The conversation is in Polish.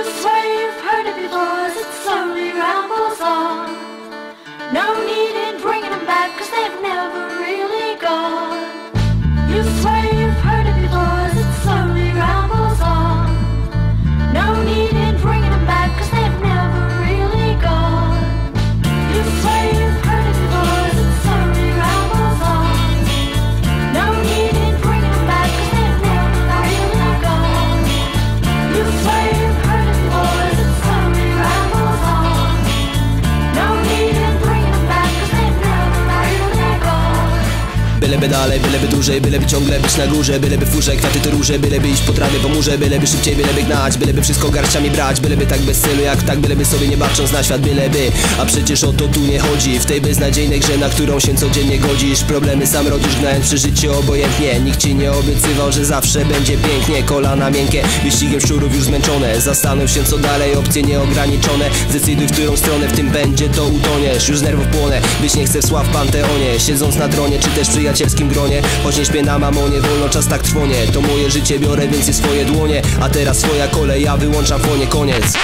You swear you've heard it before as it slowly rambles on. No Byleby dalej, byleby dłużej, byleby ciągle być na górze Byleby furze, kwiaty to róże, byleby iść po trawie po murze Byleby szybciej, byleby gnać, byleby wszystko garściami brać Byleby tak bez celu, jak tak, byleby sobie nie bacząc na świat Byleby, a przecież o to tu nie chodzi W tej beznadziejnej grze, na którą się codziennie godzisz Problemy sam rodzisz, gnając przy życiu obojętnie. Nikt ci nie obiecywał, że zawsze będzie pięknie Kolana miękkie, wyścigiem szczurów już zmęczone. Zastanów się co dalej, opcje nieograniczone. Zdecyduj w którą stronę w tym będzie to utoniesz Już z nerwów płonę, być nie chcę w sław panteonie. Siedząc na tronie, czy też w przyjacielskim gronie. Choć nie śpię na mamonie, wolno czas tak trwonie. To moje życie biorę, więc jest swoje dłonie. A teraz swoja kolej, ja wyłączam fonie, koniec